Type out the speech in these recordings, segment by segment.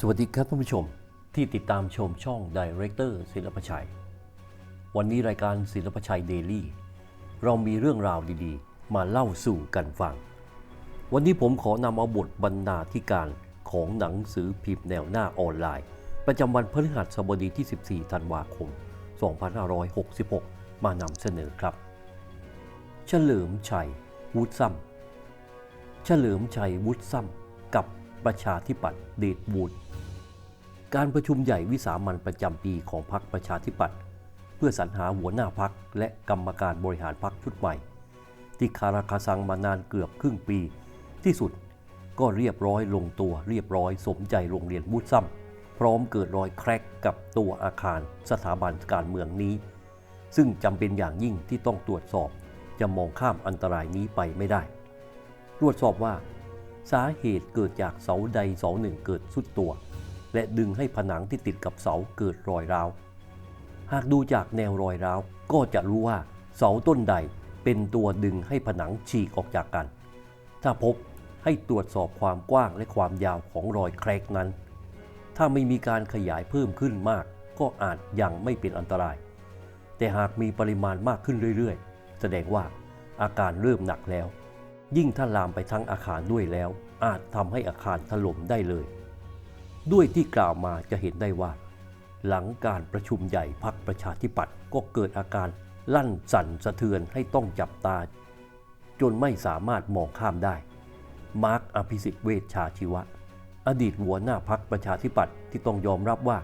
สวัสดีครับท่านผู้ชมที่ติดตามชมช่อง Director ศิลปชัย วันนี้รายการศิลปชัยเดลี่เรามีเรื่องราวดีๆ มาเล่าสู่กันฟัง วันนี้ผมขอนำเอาบทบรรณาธิการของหนังสือพิมพ์แนวหน้าออนไลน์ ประจำวันพฤหัสบดีที่ 14 ธันวาคม 2566 มานำเสนอครับ เฉลิมชัยวุฒิซ้ำเฉลิมชัยวุฒิซ้ำกับ ประชาธิปัตย์เดชบูรณ์การประชุมใหญ่วิสามันประจำปีของพรรคประชาธิปัตย์เพื่อสรรหาหัวหน้าพรรคและกรรมการบริหารพรรคชุดใหม่ ที่คาราคาซังมานานเกือบครึ่งปี ที่สุดก็เรียบร้อยลงตัวเรียบร้อยสมใจโรงเรียนวุฒิซ้ำพร้อมเกิดรอยแครกกับตัวอาคารสถาบันการเมืองนี้ ซึ่งจำเป็นอย่างยิ่งที่ต้องตรวจสอบ จะมองข้ามอันตรายนี้ไปไม่ได้ ตรวจสอบว่า สาเหตุเกิดจากเสาใดเสาหนึ่งเกิดสุดตัว และดึงให้ผนังที่ติดกับเสาเกิดรอยร้าว หากดูจากแนวรอยร้าวก็จะรู้ว่าเสาต้นใดเป็นตัวดึงให้ผนังฉีกออกจากกัน ถ้าพบให้ตรวจสอบความกว้างและความยาวของรอยแครกนั้น ถ้าไม่มีการขยายเพิ่มขึ้นมาก ก็อาจยังไม่เป็นอันตราย แต่หากมีปริมาณมากขึ้นเรื่อยๆ แสดงว่าอาการเริ่มหนักแล้ว ยิ่งถ้าลามไปทั้งอาคารด้วยแล้ว อาจทำให้อาคารถล่มได้เลย ด้วยที่กล่าวมาจะเห็นได้ว่า หลังการประชุมใหญ่พักประชาธิปัตย์ก็เกิดอาการลั่นสั่นสะเทือนให้ต้องจับตา จนไม่สามารถมองข้ามได้ มาร์คอภิสิทธิ์เวชชาชีวะ อดีตหัวหน้าพักประชาธิปัตย์ที่ต้องยอมรับว่า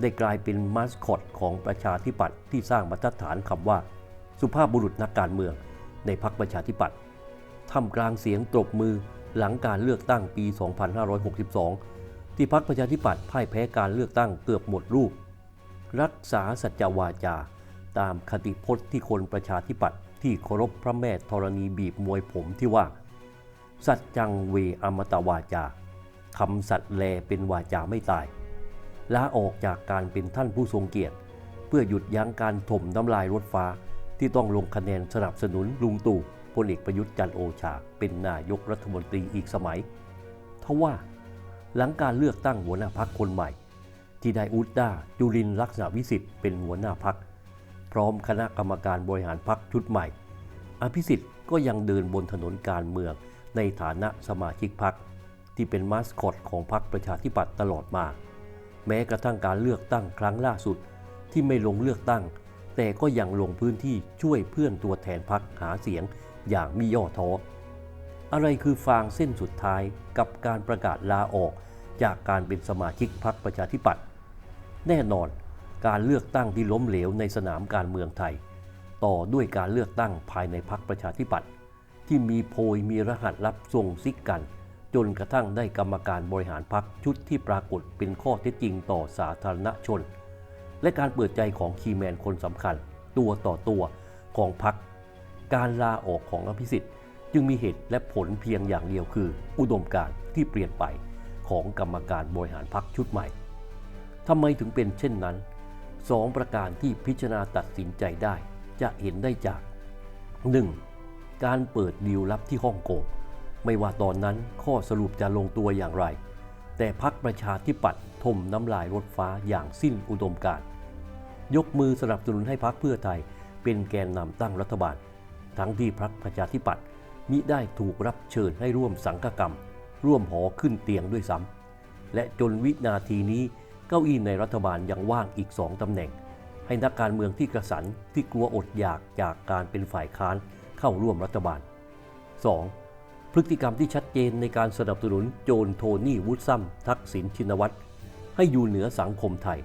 ได้กลายเป็นมาสคอตของประชาธิปัตย์ที่สร้างมาตรฐานคำว่า สุภาพบุรุษนักการเมืองในพักประชาธิปัตย์ ท่ามกลางเสียงตบมือหลังการเลือกตั้งปี 2562 ที่พักประชาธิปัตย์พ่ายแพ้การเลือกตั้งเกือบหมดรูป รักษาสัจวาจา ตามคติพจน์ที่คนประชาธิปัตย์ที่เคารพพระแม่ธรณีบีบมวยผมที่ว่า สัจจังเวอมตะวาจาคำสัตย์แลเป็นวาจาไม่ตายลาออกจากการเป็นท่านผู้ทรงเกียรติ เพื่อหยุดยั้งการถมน้ำลายรถฟ้าที่ต้องลงคะแนนสนับสนุนลุงตู่ พลเอกประยุทธ์จันโอชาเป็นนายกรัฐมนตรีอีกสมัย ทว่าหลังการเลือกตั้งหัวหน้าพักคนใหม่ ที่ได้อุดดาจุรินร์ลักษณะวิสิทธิ์เป็นหัวหน้าพัก พร้อมคณะกรรมการบริหารพักชุดใหม่ อภิสิทธิ์ก็ยังเดินบนถนนการเมืองในฐานะสมาชิกพักที่เป็นมาสคอตของพรรคประชาธิปัตย์ตลอดมา แม้กระทั่งการเลือกตั้งครั้งล่าสุดที่ไม่ลงเลือกตั้ง แต่ก็ยังลงพื้นที่ช่วยเพื่อนตัวแทนพักหาเสียง อย่างมิย่อท้อ อะไรคือฟางเส้นสุดท้ายกับการประกาศลาออกจากการเป็นสมาชิกพรรคประชาธิปัตย์แน่นอนการเลือกตั้งที่ล้มเหลวในสนามการเมืองไทย ต่อด้วยการเลือกตั้งภายในพรรคประชาธิปัตย์ที่มีโพยมีรหัสลับส่งซิกกัน จนกระทั่งได้กรรมการบริหารพรรคชุดที่ปรากฏเป็นข้อเท็จจริงต่อสาธารณชน และการเปิดใจของคีแมนคนสำคัญ ตัวต่อตัวของพรรค การลาออกของอภิสิทธิ์ จึงมีเหตุและผลเพียงอย่างเดียวคือ อุดมการณ์ที่เปลี่ยนไปของกรรมการบริหารพรรคชุดใหม่ทำไมถึงเป็นเช่นนั้นสองประการที่พิจารณาตัดสินใจได้จะเห็นได้จาก 1. การเปิดดีลลับที่ฮ่องกงไม่ว่าตอนนั้นข้อสรุปจะลงตัวอย่างไร แต่พักประชาธิปัตย์ถมน้ำลายรถฟ้าอย่างสิ้นอุดมการ ยกมือสนับสนุนให้พักเพื่อไทยเป็นแกนนำตั้งรัฐบาล ทั้งที่พรรคประชาธิปัตย์มิได้ถูกรับเชิญให้ร่วมสังฆกรรม ร่วมหอขึ้นเตียงด้วยซ้ำและจนวินาทีนี้เก้าอี้ในรัฐบาลยังว่างอีกสองตำแหน่ง ให้นักการเมืองที่กระสันที่กลัวอดอยากจากการเป็นฝ่ายค้านเข้าร่วมรัฐบาล 2. พฤติกรรมที่ชัดเจนในการสนับสนุนโจนโทนี่วุฒซ้ำทักษิณชินวัตรให้อยู่เหนือสังคมไทย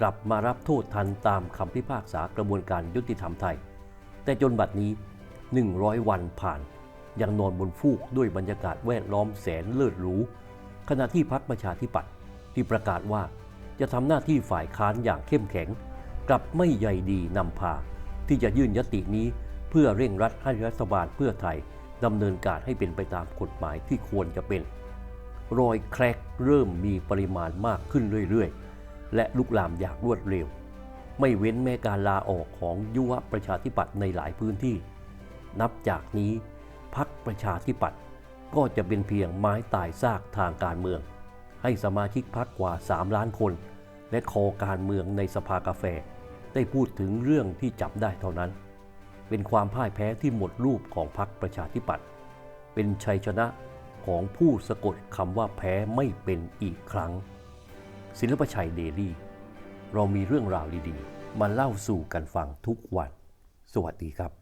กลับมารับโทษทันตามคำพิพากษากระบวนการยุติธรรมไทย แต่จนบัดนี้ 100 วันผ่าน ยังนอนบนฟูกด้วยบรรยากาศแวดล้อมแสนเลิศหรู ขณะที่พักประชาธิปัตย์ที่ประกาศว่าจะทำหน้าที่ฝ่ายค้านอย่างเข้มแข็ง กลับไม่ใยดีนำพา ที่จะยื่นยตินี้เพื่อเร่งรัดให้รัฐบาลเพื่อไทยดำเนินการให้เป็นไปตามกฎหมายที่ควรจะเป็น รอยแครกเริ่มมีปริมาณมากขึ้นเรื่อยๆ และลุกลามอย่างรวดเร็ว ไม่เว้นแม้การลาออกของยุวประชาธิปัตย์ในหลายพื้นที่ นับจากนี้พักประชาธิปัตย์ก็จะเป็นเพียงไม้ตายซากทางการเมือง ให้สมาชิกพักกว่า 3 ล้านคน และคอการเมืองในสภากาแฟ ได้พูดถึงเรื่องที่จับได้เท่านั้น เป็นความพ่ายแพ้ที่หมดรูปของพรรคประชาธิปัตย์เป็นชัยชนะของผู้สะกดคำว่าแพ้ไม่เป็นอีกครั้ง ศิลปชัยเดลี่ เรามีเรื่องราวดีๆ มาเล่าสู่กันฟังทุกวัน สวัสดีครับ